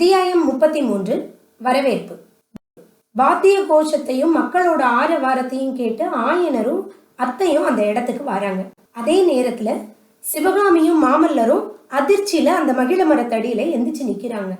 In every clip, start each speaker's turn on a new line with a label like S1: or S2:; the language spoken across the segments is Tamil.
S1: அத்தியாயம் முப்பத்தி மூன்று வரவேற்பு. வாத்திய கோஷத்தையும் மக்களோட ஆரவாரத்தையும் கேட்டு ஆயனரும் அத்தையும் அந்த இடத்துக்கு வராங்க. அதே நேரத்துல சிவகாமியும் மாமல்லரும் அதிர்ச்சியில அந்த மகிழ மரத்தடியில எந்திரிச்சு நிக்கிறாங்க.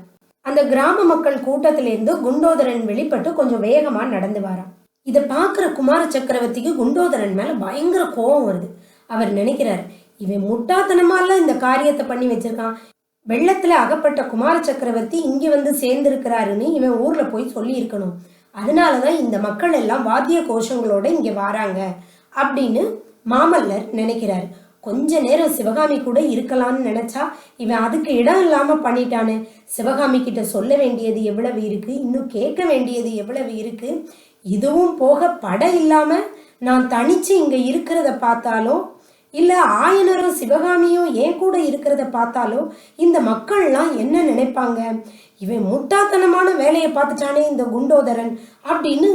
S1: அந்த கிராம மக்கள் கூட்டத்திலிருந்து குண்டோதரன் வெளிப்பட்டு கொஞ்சம் வேகமா நடந்து வரான். இதை பார்க்குற குமார சக்கரவர்த்திக்கு குண்டோதரன் மேல பயங்கர கோபம் வருது. அவர் நினைக்கிறார் இவன் முட்டாத்தனமால இந்த காரியத்தை பண்ணி வச்சிருக்கான்? வெள்ளத்துல அகப்பட்ட குமார சக்கரவர்த்தி இங்க வந்து சேர்ந்திருக்கிறாருன்னு இவன் ஊர்ல போய் சொல்லி இருக்கணும் அதனாலதான் இந்த மக்கள் எல்லாம் வாத்திய கோஷங்களோட இங்க வராங்க அப்படின்னு மாமல்லர் நினைக்கிறார். கொஞ்ச நேரம் சிவகாமி கூட இருக்கலாம்னு நினைச்சா இவன் அதுக்கு இடம் இல்லாம பண்ணிட்டானு. சிவகாமி கிட்ட சொல்ல வேண்டியது எவ்வளவு இருக்கு? இன்னும் கேட்க வேண்டியது எவ்வளவு இருக்கு? இதுவும் போக படம் இல்லாம நான் தனிச்சு இங்க இருக்கிறத பார்த்தாலும் இல்ல ஆயனரும் சிவகாமியும் ஏன் கூட இருக்கிறத பார்த்தாலும் இந்த மக்கள்லாம் என்ன நினைப்பாங்க? இவன் முட்டாத்தனமான வேலையை பார்த்துட்டானே இந்த குண்டோதரன் அப்படின்னு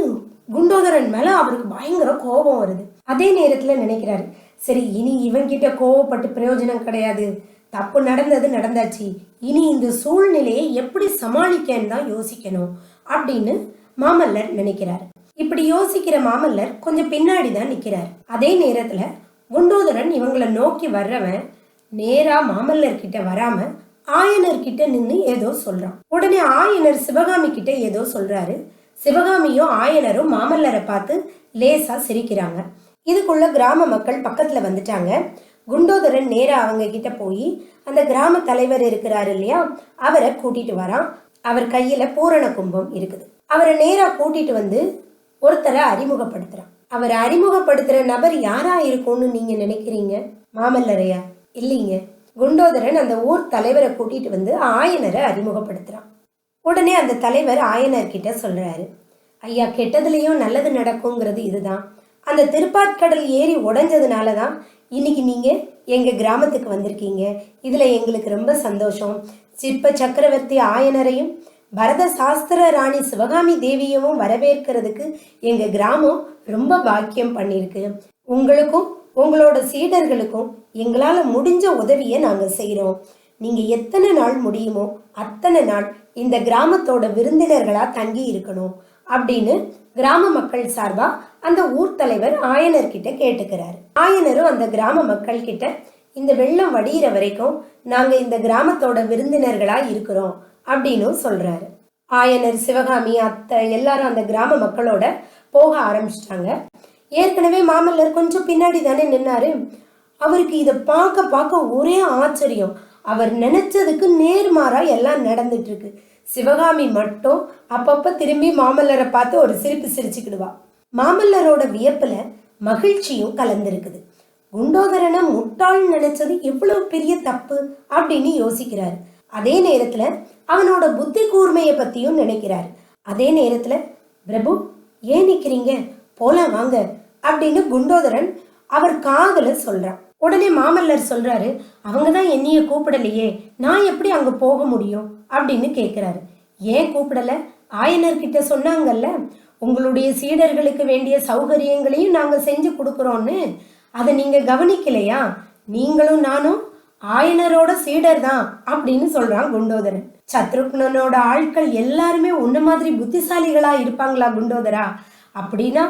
S1: குண்டோதரன் மேல அவருக்கு பயங்கர கோபம் வருது. அதே நேரத்துல நினைக்கிறாரு சரி இனி இவன்கிட்ட கோவப்பட்டு பிரயோஜனம் கிடையாது. தப்பு நடந்தது நடந்தாச்சு. இனி இந்த சூழ்நிலையை எப்படி சமாளிக்கன்னு தான் யோசிக்கணும் அப்படின்னு மாமல்லர் நினைக்கிறார். இப்படி யோசிக்கிற மாமல்லர் கொஞ்சம் பின்னாடி தான் நிக்கிறார். அதே நேரத்துல குண்டோதரன் இவங்களை நோக்கி வர்றவன் நேரா மாமல்லர்கிட்ட வராம ஆயனர் நின்று ஏதோ சொல்றான். உடனே ஆயனர் சிவகாமி கிட்ட ஏதோ சொல்றாரு. சிவகாமியும் ஆயனரும் மாமல்லரை பார்த்து லேசா சிரிக்கிறாங்க. இதுக்குள்ள கிராம மக்கள் பக்கத்துல வந்துட்டாங்க. குண்டோதரன் நேரா அவங்க கிட்ட போய் அந்த கிராம தலைவர் இருக்கிறாரு இல்லையா அவரை கூட்டிட்டு வரான். அவர் கையில பூரண கும்பம் இருக்குது. அவரை நேரா கூட்டிட்டு வந்து ஒருத்தரை அறிமுகப்படுத்துறான். அவர் அறிமுகப்படுத்துற நபர் யாரா இருக்கும்னு நீங்க நினைக்கிறீங்க? மாமல்லரையா? இல்லைங்க. குண்டோதரன் அந்த ஊர் தலைவரை கூட்டிட்டு வந்து ஆயனரை அறிமுகப்படுத்துறான். உடனே அந்த தலைவர் ஆயனர் கிட்ட சொல்றாரு ஐயா கெட்டதுலேயும் நல்லது நடக்குங்கிறது இதுதான். அந்த திருப்பாற்கடல் ஏரி உடஞ்சதுனால தான் இன்னைக்கு நீங்க எங்க கிராமத்துக்கு வந்திருக்கீங்க. இதுல எங்களுக்கு ரொம்ப சந்தோஷம். சிற்ப சக்கரவர்த்தி ஆயனரையும் பரத சாஸ்திர ராணி சிவகாமி தேவியவும் வரவேற்கிறதுக்கு எங்க கிராமம் ரொம்ப பாக்கியம் பண்ணியிருக்கு உங்களுக்கும் உங்களோட சீடர்களுக்கும் எங்களால முடிஞ்ச உதவியை நாங்க செய்கிறோம் நீங்க எத்தனை நாள் முடியுமோ அத்தனை நாள் இந்த கிராமத்தோட விருந்தினர்களா தங்கி இருக்கணும் அப்படின்னு கிராம மக்கள் சார்பா அந்த ஊர் தலைவர் ஆயனர் கிட்ட கேட்டுக்கிறாரு. ஆயனரும் அந்த கிராம மக்கள் கிட்ட இந்த வெள்ளம் வடிகிற வரைக்கும் நாங்க இந்த கிராமத்தோட விருந்தினர்களா இருக்கிறோம். அப்படின்னு சொல்றாரு. ஆயனர் சிவகாமி அத்தை எல்லாரும் அந்த கிராம மக்களோட போக ஆரம்பிச்சிட்டாங்க. ஏற்கனவே மாமல்லர் கொஞ்சம் பின்னாடி தானே நின்னாரு. அவருக்கு இதை பார்க்க பார்க்க ஒரே ஆச்சரியம். அவர் நினைச்சதுக்கு நேர்மாறா எல்லாம் நடந்துட்டு இருக்கு சிவகாமி மட்டும் அப்பப்ப திரும்பி மாமல்லரை பார்த்து ஒரு சிரிப்பு சிரிச்சுக்கிடுவா. மாமல்லரோட வியப்புல மகிழ்ச்சியும் கலந்திருக்குது. குண்டோதரனை முட்டாள் நினைச்சது எவ்வளவு பெரிய தப்பு அப்படின்னு யோசிக்கிறாரு. அதே நேரத்துல அவனோட புத்தி கூர்மையை பற்றியும் நினைக்கிறாரு. அதே நேரத்தில் பிரபு ஏன் நிற்கிறீங்க போலாம் வாங்க அப்படின்னு குண்டோதரன் அவர் காதல சொல்றான். உடனே மாமல்லர் சொல்றாரு அவங்க தான் என்னைய கூப்பிடலையே நான் எப்படி அங்க போக முடியும்? அப்படின்னு கேட்கிறாரு ஏன் கூப்பிடல? ஆயனர்கிட்ட சொன்னாங்கல்ல உங்களுடைய சீடர்களுக்கு வேண்டிய சௌகரியங்களையும் நாங்க செஞ்சு கொடுக்குறோன்னு அதை நீங்க கவனிக்கலையா? நீங்களும் நானும் ஆயனரோட சீடர் தான் அப்படின்னு சொல்றான் குண்டோதரன். சத்ருக்னனோட ஆட்கள் எல்லாருமே உன்ன மாதிரி புத்திசாலிகளா இருப்பாங்களா குண்டோதரா? அப்படின்னா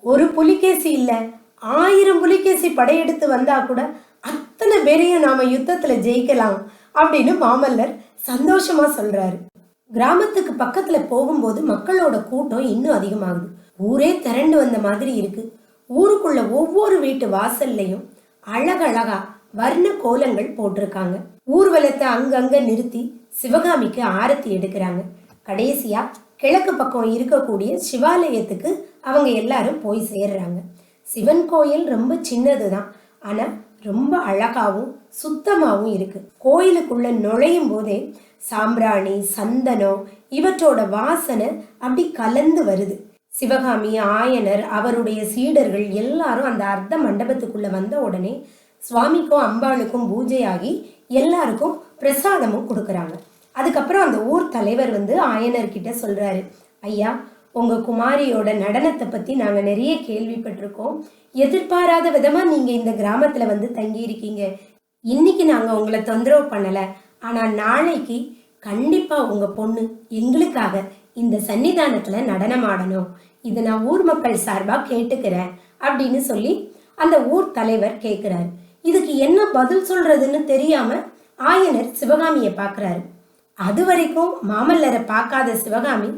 S1: ஒரு புலிகேசி இல்ல ஆயிரம் புலிகேசி படையெடுத்து வந்தா கூட அத்தனை பேரையும் நாம யுத்தத்துல ஜெயிக்கலாம் அப்படின்னு மாமல்லர் சந்தோஷமா சொல்றாரு. கிராமத்துக்கு பக்கத்துல போகும்போது மக்களோட கூட்டம் இன்னும் அதிகமாகுது. ஊரே திரண்டு வந்த மாதிரி இருக்கு. ஊருக்குள்ள ஒவ்வொரு வீட்டு வாசல்லையும் அழகழகா வர்ண கோலங்கள் போட்டிருக்காங்க. ஊர்வலத்தை அங்கங்க நிறுத்தி சிவகாமிக்கு ஆரத்தி எடுக்கிறாங்க. கடைசியா கிழக்கு பக்கம் இருக்கக்கூடிய சிவாலயத்துக்கு அவங்க எல்லாரும் போய் சேர்றாங்க. சிவன் கோயில் ரொம்ப சின்னதுதான். ஆனா ரொம்ப அழகாவும் சுத்தமாகவும் இருக்கு. கோயிலுக்குள்ள நுழையும் போதே சாம்பிராணி சந்தனம் இவற்றோட வாசனை அப்படி கலந்து வருது. சிவகாமி ஆயனர் அவருடைய சீடர்கள் எல்லாரும் அந்த அர்த்த மண்டபத்துக்குள்ள வந்த உடனே சுவாமிக்கும் அம்பாளுக்கும் பூஜையாகி எல்லாருக்கும் பிரசாதமும் கொடுக்குறாங்க. அதுக்கப்புறம் அந்த ஊர் தலைவர் வந்து ஆயனர்கிட்ட சொல்கிறாரு ஐயா உங்கள் குமாரியோட நடனத்தை பற்றி நாங்கள் நிறைய கேள்விப்பட்டிருக்கோம். எதிர்பாராத விதமாக நீங்கள் இந்த கிராமத்தில் வந்து தங்கி இருக்கீங்க இன்னைக்கு நாங்கள் உங்களை தொந்தரவு பண்ணலை. ஆனால் நாளைக்கு கண்டிப்பாக உங்கள் பொண்ணு எங்களுக்காக இந்த சன்னிதானத்தில் நடனம் ஆடணும் இது நான் ஊர் மக்கள் சார்பாக கேட்டுக்கிறேன். அப்படின்னு சொல்லி அந்த ஊர் தலைவர் கேட்குறாரு இதுக்கு என்ன பதில் சொல்றதுன்னு தெரியாம ஆயனர் சிவகாமியை பார்க்குறாரு அது வரைக்கும் மாமல்லரை பார்க்காத சிவகாமி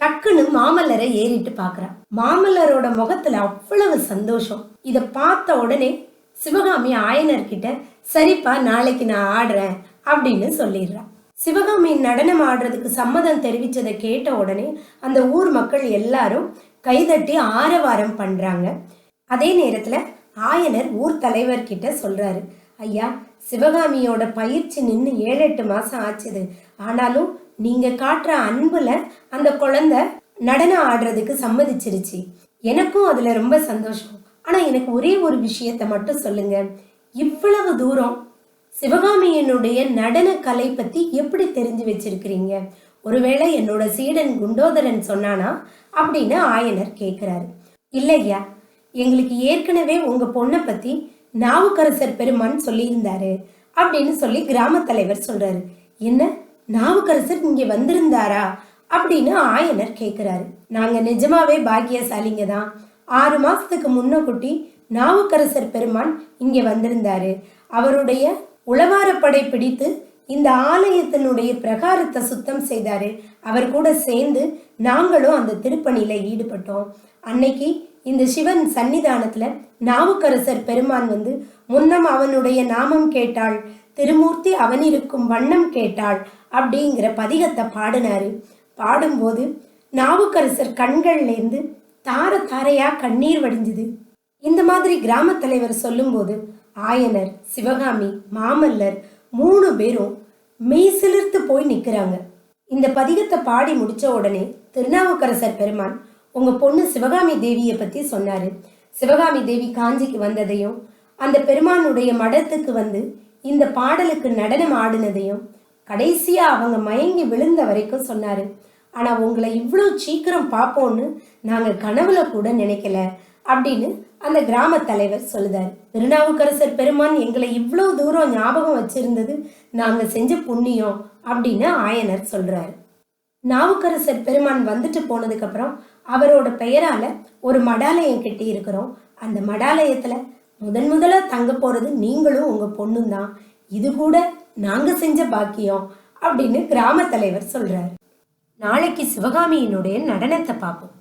S1: டக்குன்னு மாமல்லரை ஏறிட்டு பார்க்குறா மாமல்லரோட முகத்துல அவ்வளவு சந்தோஷம். இதை பார்த்த உடனே சிவகாமி ஆயனர் கிட்ட சரிப்பா நாளைக்கு நான் ஆடுறேன் அப்படின்னு சொல்லிடுறா. சிவகாமி நடனம் ஆடுறதுக்கு சம்மதம் தெரிவிச்சதை கேட்ட உடனே அந்த ஊர் மக்கள் எல்லாரும் கைதட்டி ஆரவாரம் பண்றாங்க. அதே நேரத்துல ஆயனர் ஊர் தலைவர்கிட்ட சொல்றாரு ஐயா சிவகாமியோட பயிற்சி நின்று ஏழு எட்டு மாசம் ஆச்சுது. ஆனாலும் நீங்க காட்டுற அன்புல அந்த குழந்தை நடனம் ஆடுறதுக்கு சம்மதிச்சிருச்சு. எனக்கும் அதுல ரொம்ப சந்தோஷம். ஆனா எனக்கு ஒரே ஒரு விஷயத்த மட்டும் சொல்லுங்க. இவ்வளவு தூரம் சிவகாமியனுடைய நடன கலை பத்தி எப்படி தெரிஞ்சு வச்சிருக்கிறீங்க? ஒருவேளை என்னோட சீடன் குண்டோதரன் சொன்னானா? அப்படின்னு ஆயனர் கேட்கிறாரு இல்லையா எங்களுக்கு ஏற்கனவே உங்க பொண்ணை பத்தி நாவுக்கரசர் பெருமான் சொல்லியிருந்தாரு அப்படின்னு சொல்லி கிராம தலைவர் சொல்றாரு. என்ன? நாவுக்கரசர் இங்க வந்திருந்தாரா? அப்படின்னு ஆயனர் கேட்குறாரு நாங்க நிஜமாவே பாக்கியசாலிங்க தான். ஆறு மாசத்துக்கு முன்ன குட்டி நாவுக்கரசர் பெருமான் இங்க வந்திருந்தாரு. அவருடைய உளவாரப்படை பிடித்து இந்த ஆலயத்தினுடைய பிரகாரத்தை சுத்தம் செய்தாரு. அவர் கூட சேர்ந்து நாங்களும் அந்த திருப்பணியில ஈடுபட்டோம். அன்னைக்கு இந்த சிவன் சன்னிதானத்துல நாவுக்கரசர் பெருமான் வந்து முன்னம் அவனுடைய நாமம் கேட்டாள் திருமூர்த்தி அவனிருக்கும் வண்ணம் கேட்டாள் அப்படிங்கிற பதிகத்தை பாடினாரு. பாடும்போது நாவுக்கரசர் கண்கள்லேருந்து தார தாரையா கண்ணீர் வடிஞ்சுது. இந்த மாதிரி கிராம தலைவர் சொல்லும்போது ஆயனர் சிவகாமி மாமல்லர் மூணு பேரும் மெய் சிலிர்த்து போய் நிற்கிறாங்க இந்த பதிகத்தை பாடி முடிச்ச உடனே திருநாவுக்கரசர் பெருமான் உங்க பொண்ணு சிவகாமி தேவியை பத்தி சொன்னாரு. சிவகாமி தேவி காஞ்சிக்கு வந்ததையும் அந்த பெருமானுடைய மடத்துக்கு வந்து இந்த பாடலுக்கு நடனம் ஆடினதையும் கடைசியா அவங்க மயங்கி விழுந்த வரைக்கும் சொன்னாரு. ஆனா உங்களை இவ்வளோ சீக்கிரம் பார்ப்போம்னு நாங்க கனவுல கூட நினைக்கல அப்படின்னு அந்த கிராம தலைவர் சொல்லுதார். திருநாவுக்கரசர் பெருமான் எங்களை இவ்வளோ தூரம் ஞாபகம் வச்சிருந்தது நாங்க செஞ்ச புண்ணியம் அப்படின்னு ஆயனர் சொல்றாரு. நாவுக்கரசர் பெருமான் வந்துட்டு போனதுக்கு அப்புறம் அவரோட பெயரால ஒரு மடாலயம் கட்டி இருக்கிறோம் அந்த மடாலயத்துல முதன் முதலா தங்க போறது நீங்களும் உங்க பொண்ணும் தான். இது கூட நாங்க செஞ்ச பாக்கியம் அப்படின்னு கிராம தலைவர் சொல்றாரு. நாளைக்கு சிவகாமியினுடைய நடனத்தை பார்ப்போம்.